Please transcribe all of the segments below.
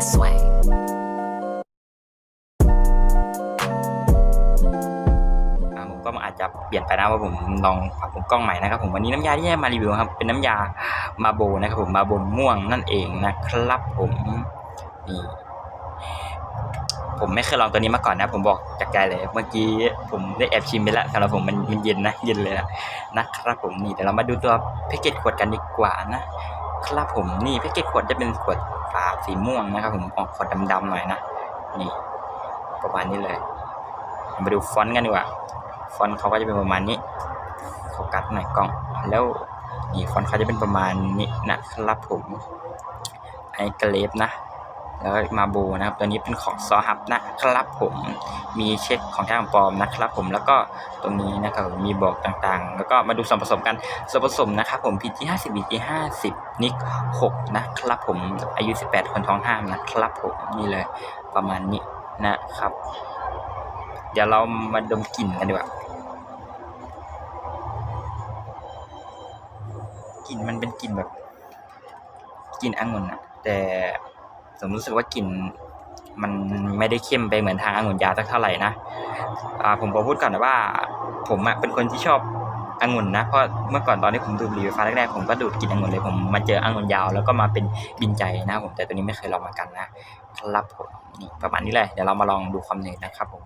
sway. ผมก็อาจจะเปลี่ยนไปนะว่าผมลองปรับผมกล้องใหม่นะครับผมวันนี้น้ำยาที่จะมารีวิวครับ เป็นน้ำยามาโบนะครับผมมาโบม่วงนั่นเองนะครับผมนี่ผมไม่เคยลองตัวนี้มาก่อนนะ ผมบอกจากใจเลย เมื่อกี้ผมได้แอบชิมไปแล้วสำหรับผมมันมันเย็นนะ เย็นเลยนะนะครับผมนี่เดี๋ยวเรามาดูตัวแพ็กเกจขวดกันดีกว่านะครับผมนี่แพ็กเกจขวดจะเป็นขวดฝา สีม่วงนะครับ ผมออกขอดดำๆหน่อยนะนี่ประมาณนี้เลยมาดูฟอนต์กันดีกว่าฟอนต์เขาก็จะเป็นประมาณนี้โฟกัสหน่อยกล้องแล้วนี่ฟอนต์เขาจะเป็นประมาณนี้นะครับผมไอ้เกรฟนะ แล้วมาโบนะครับ ตัวนี้เป็นของซอฮับนะครับผมมีเช็คของแท้ของปลอมนะครับผมแล้วก็ตรงนี้นะครับมมีบอกต่างๆ แล้วก็มาดูส่วนผสมกันส่วนผสมนะครับผม PG 50 BG 50นิก6นะครับผมอายุ 18 คนท้องห้ามนะครับผมนี่เลยประมาณนี้นะครับ เดี๋ยวเรามาดมกลิ่นกันดีกว่ากลิ่นมันเป็นกลิ่นแบบกลิ่นองุ่นอะแต่ ผมรู้สึกว่ากลิ่นมันไม่ได้เข้มไปเหมือนทางองุ่นยาสักเท่าไหร่นะผมขอพูดก่อนนะว่า ผมเป็นคนที่ชอบองุ่นนะเพราะเมื่อก่อนตอนที่ผมดูรีวิวฟ้าแรกๆผมก็ดูดกลิ่นองุ่นเลยผมมาเจอองุ่นยาวแล้วก็มาเป็นบินใจนะผมแต่ตัวนี้ไม่เคยลองมากันนะครับผมนี่ประมาณนี้เลยเดี๋ยวเรามาลองดูความหนืดนะครับผม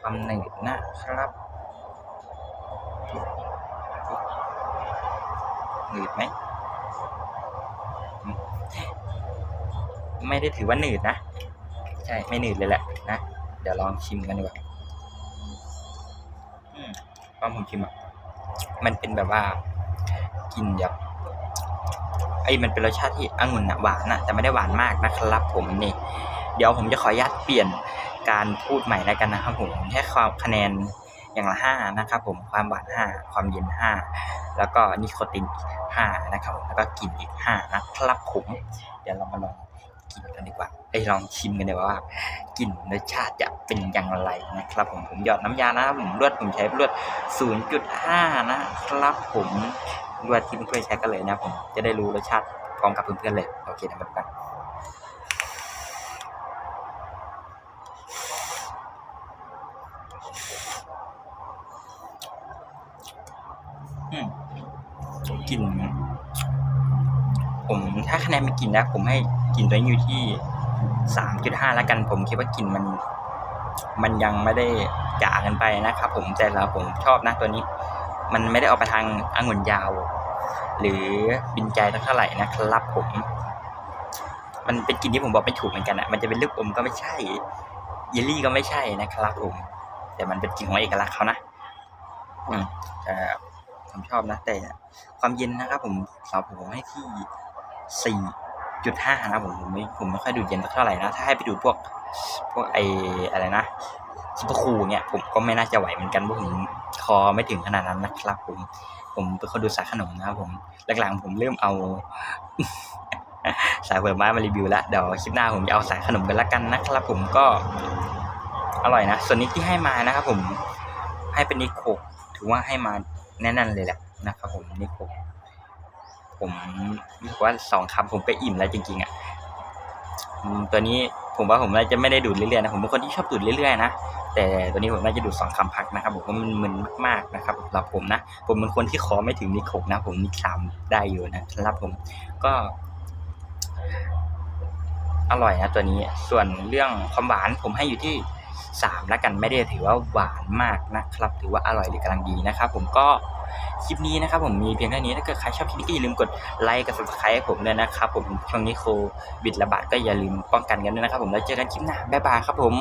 ความหนืดนะครับหนืดไหม ไม่ได้ถือว่าหนืดนะ ใช่ไม่หนืดเลยแหละนะ เดี๋ยวลองชิมกันดีกว่าอืมตอนผมชิมอะมันเป็นแบบว่ากินแบบไอ้มันเป็นรสชาติที่องุ่นอะหวานอะแต่ไม่ได้หวานมากนะครับผมนี่ เดี๋ยวผมจะขออนุญาตเปลี่ยนการพูดใหม่แล้วกันนะครับผมให้ความคะแนนอย่างละห้านะครับผมความหวานห้าความเย็นห้าแล้วก็นิโคตินห้านะครับผมแล้วก็กลิ่นอีกห้านะครับผมเดี๋ยวเรามาลอง กินกันดีกว่าไอ้ยลองชิมกันดีกว่าว่ากลิ่นรสชาติจะเป็นอย่างไรนะครับผมผมหยอดน้ำยานะผมเลือดผมใช้เลือด0.5 นะครับผมเลือดที่เพื่อนๆใช้กันเลยนะผมจะได้รู้รสชาติพร้อมกับเพื่อนๆเลยโอเคนะมาดูกันกลิ่น ผมถ้าคะแนนเป็นกลิ่นนะ ผมให้กินตัวนี้อยู่ที่สามจุดห้าแล้วกัน ผมคิดว่ากินมัน มันยังไม่ได้จากันไปนะครับ ผมแต่ละผมชอบนะตัวนี้ มันไม่ได้ออกไปทางองุ่นยาว หรือบินใจสักเท่าไหร่นะครับ ผม มันเป็นกลิ่นที่ผมบอกไม่ถูกเหมือนกันอะมันจะเป็นลูกอมก็ไม่ใช่เยลลี่ก็ไม่ใช่นะครับ ผม แต่มันเป็นกลิ่นของเอกลักษณ์เขานะอืมแต่ผมชอบนะแต่ความเย็นนะครับ ผมสำหรับผมให้ที่ สี่จุดห้านะผมผมไม่ผมไม่ค่อยดูดเย็นสักเท่าไหร่นะ ถ้าให้ไปดูพวกพวกไออะไรนะซุปเปอร์คูลเนี่ยผมก็ไม่น่าจะไหวเหมือนกันเพราะผมคอไม่ถึงขนาดนั้นนะครับผม ผมเป็นคนดูสายขนมนะครับผมหลังๆผมเริ่มเอาสายผลไม้มารีวิวแล้วเดี๋ยวคลิปหน้าผมจะเอาสายขนมกันละกันนะครับ ผมก็อร่อยนะ ส่วนนี้ที่ให้มานะครับผมให้เป็นนิโคถือว่าให้มาแน่นๆเลยแหละนะครับผมนิโค ผมรู้สึกว่าสองคำผมก็อิ่มแล้วจริงๆอะตัวนี้ผมว่าผมน่าจะไม่ได้ดูดเรื่อยๆนะผมเป็นคนที่ชอบดูดเรื่อยๆนะแต่ตัวนี้ผมน่าจะดูดสองคำพักนะครับผมว่ามันมึนมากๆนะครับสำหรับผมนะผมเป็นคนที่คอไม่ถึงนิโคกนะ ผมนิกสามได้อยู่นะครับผมก็ อร่อยนะตัวนี้ส่วนเรื่องความหวานผมให้อยู่ที่ สามแล้วกันไม่ได้ถือว่าหวานมากนะครับ ถือว่าอร่อยหรือกำลังดีนะครับ ผมก็คลิปนี้นะครับผมมีเพียงเท่านี้ถ้าเกิดใครชอบคลิปนี้ก็อย่าลืมกดไลค์กับ subscribe ให้ผมด้วยนะครับ ผมช่วงนี้โควิดระบาดก็อย่าลืมป้องกันกันด้วยนะครับ ผมแล้วเจอกันคลิปหน้าบ๊ายบายครับผม